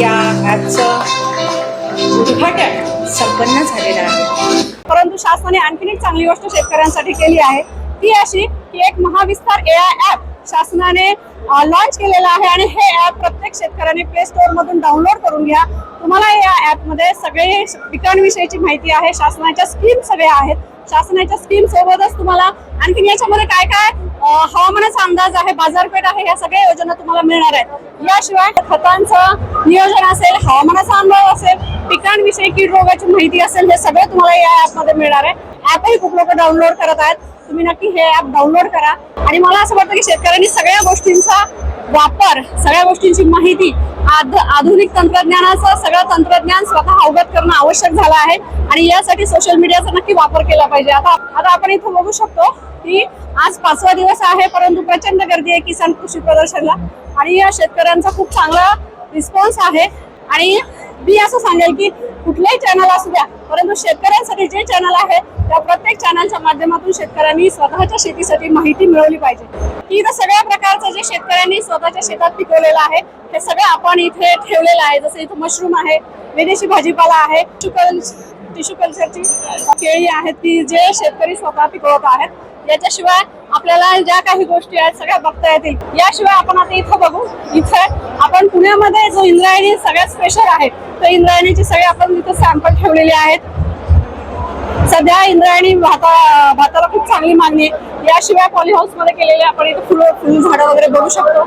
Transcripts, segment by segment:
या ॲपचं उद्घाटन संपन्न झालेलं आहे. परंतु शासनाने आणखीन एक चांगली गोष्ट शेतकऱ्यांसाठी केली आहे. ती अशी की एक महाविस्तार ए आय ॲप शासनाने लॉन्च केलेलं आहे आणि हे ॲप प्रत्येक शेतकऱ्याने प्ले स्टोअर मधून डाउनलोड करून घ्या. तुम्हाला या ॲपमध्ये सगळे पिकांविषयीची माहिती आहे शासनाच्या स्कीम सगळ्या आहेत. शासनाच्या स्कीम सोबतच तुम्हाला आणखीन याच्यामध्ये काय काय हवामानाचा अंदाज आहे बाजारपेठ आहे या सगळ्या योजना तुम्हाला मिळणार आहेत. याशिवाय खतांचं नियोजन असेल हवामानाचा अंदाज असेल पिकांविषयी कीड रोगाची माहिती असेल हे सगळं तुम्हाला या ऍपमध्ये मिळणार आहे. ऍपही खूप लोक डाउनलोड करत आहेत. तुम्ही नक्की हे ऍप डाउनलोड करा. आणि मला असं वाटतं की शेतकऱ्यांनी सगळ्या गोष्टींचा वापर सगळ्या गोष्टींची माहिती आध- आधुनिक तंत्रज्ञानाचं सगळं तंत्रज्ञान स्वतः अवगत करणं आवश्यक झालं आहे. आणि यासाठी सोशल मीडियाचा नक्की वापर केला पाहिजे. आता आता आपण इथं बघू शकतो की आज पाचवा दिवस आहे परंतु प्रचंड गर्दी आहे किसान कृषी प्रदर्शनला. आणि या शेतकऱ्यांचा खूप चांगला रिस्पॉन्स आहे. आणि मी असं सांगेल की कुठल्याही चॅनल असू द्या परंतु शेतकऱ्यांसाठी जे चॅनल आहे त्या प्रत्येक चॅनलच्या माध्यमातून शेतकऱ्यांनी स्वतःच्या शेतीसाठी माहिती मिळवली पाहिजे. की इथं सगळ्या प्रकारचं जे शेतकऱ्यांनी स्वतःच्या शेतात पिकवलेलं आहे हे सगळं आपण इथे ठेवलेलं आहे. जसं इथं मशरूम आहे विदेशी भाजीपाला आहे टिश्यू कल्चरची केळी आहेत ती जे शेतकरी स्वतः पिकवत आहेत. याच्याशिवाय आपल्याला ज्या काही गोष्टी आहेत सगळ्या बघता येतील. याशिवाय आपण आता इथं बघू. इथे आपण पुण्यामध्ये जो इंद्रायणी सगळ्यात स्पेशल आहे तर इंद्रायणीचे सगळे आपण इथं सॅम्पल ठेवलेले आहेत. सध्या इंद्रायणी भाता भाताला खूप चांगली मागणी आहे. याशिवाय पॉली हाऊसमध्ये केलेले आपण इथं फुलं फुल झाडं वगैरे बघू शकतो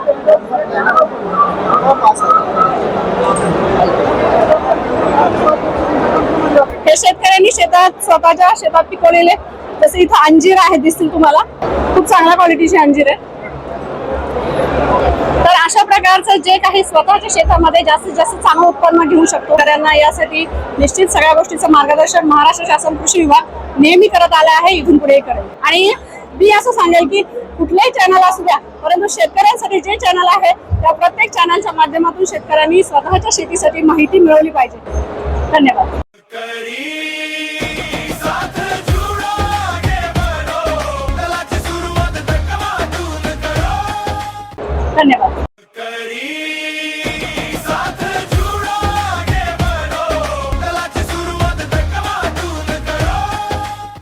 हे शेतकऱ्यांनी शेतात स्वतःच्या शेतात पिकवलेले. तसे इथं अंजीर आहे दिसतील तुम्हाला. खूप चांगल्या क्वालिटीचे अंजीर आहे. तर अशा प्रकारचं जे काही स्वतःच्या शेतामध्ये जास्तीत जास्त चांगलं उत्पन्न घेऊ शकतो त्यांना यासाठी निश्चित सगळ्या गोष्टीचं मार्गदर्शन महाराष्ट्र शासन कृषी विभाग नेहमी करत आला आहे इथून पुढे करेल आणि मी असं सांगेल की कुठल्याही चॅनल असू द्या परंतु शेतकऱ्यांसाठी जे चॅनल आहे त्या प्रत्येक चॅनलच्या माध्यमातून शेतकऱ्यांनी स्वतःच्या शेतीसाठी माहिती मिळवली पाहिजे. धन्यवाद. धन्यवाद.